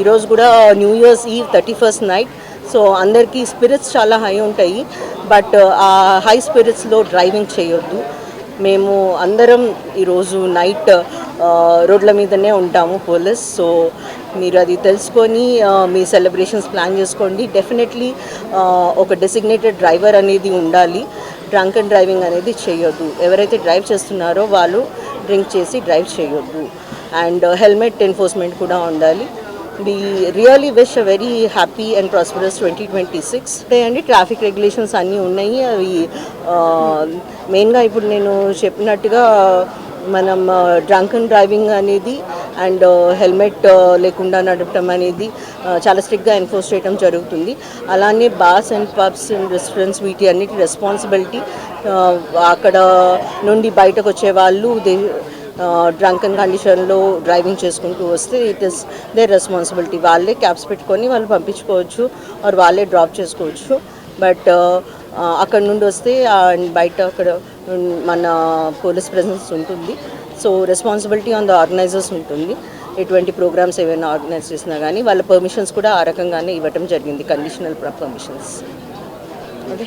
ఈరోజు కూడా new year's eve thirty first night. So అందరికీ స్పిరిట్స్ చాలా హై ఉంటాయి. బట్ ఆ హై స్పిరిట్స్లో డ్రైవింగ్ చేయొద్దు. మేము అందరం ఈరోజు నైట్ రోడ్ల మీదనే ఉంటాము పోలీస్. సో మీరు అది తెలుసుకొని మీ సెలబ్రేషన్స్ ప్లాన్ చేసుకోండి. డెఫినెట్లీ ఒక డెసిగ్నేటెడ్ డ్రైవర్ అనేది ఉండాలి. డ్రంక్ అండ్ డ్రైవింగ్ అనేది చేయొద్దు. ఎవరైతే డ్రైవ్ చేస్తున్నారో వాళ్ళు డ్రింక్ చేసి డ్రైవ్ చేయొద్దు. అండ్ హెల్మెట్ ఎన్ఫోర్స్మెంట్ కూడా ఉండాలి. We really wish a very happy and prosperous twenty twenty six అండి ట్రాఫిక్ రెగ్యులేషన్స్ అన్నీ ఉన్నాయి. అవి మెయిన్గా ఇప్పుడు నేను చెప్పినట్టుగా మనం డ్రంక్ అండ్ డ్రైవింగ్ అనేది అండ్ హెల్మెట్ లేకుండా నడపడం అనేది చాలా స్ట్రిక్ట్గా ఎన్ఫోర్స్ చేయడం జరుగుతుంది. అలానే bars and pubs and restaurants వీటి అన్నిటి రెస్పాన్సిబిలిటీ అక్కడ నుండి బయటకు వచ్చే వాళ్ళు డ్రంకన్ డ్రంక్ అండ్ కండిషన్లో డ్రైవింగ్ చేసుకుంటూ వస్తే ఇట్ ఇస్ దేర్ రెస్పాన్సిబిలిటీ వాళ్ళే క్యాబ్స్ పెట్టుకొని వాళ్ళు పంపించుకోవచ్చు ఆర్ వాళ్ళే డ్రాప్ చేసుకోవచ్చు. బట్ అక్కడ నుండి వస్తే అండ్ బయట అక్కడ మన పోలీస్ ప్రెసెన్స్ ఉంటుంది. So responsibility on the organisers ఉంటుంది. ఎటువంటి ప్రోగ్రామ్స్ ఏమైనా ఆర్గనైజ్ చేసినా కానీ వాళ్ళ పర్మిషన్స్ కూడా ఆ రకంగానే ఇవ్వటం జరిగింది. Conditional permissions okay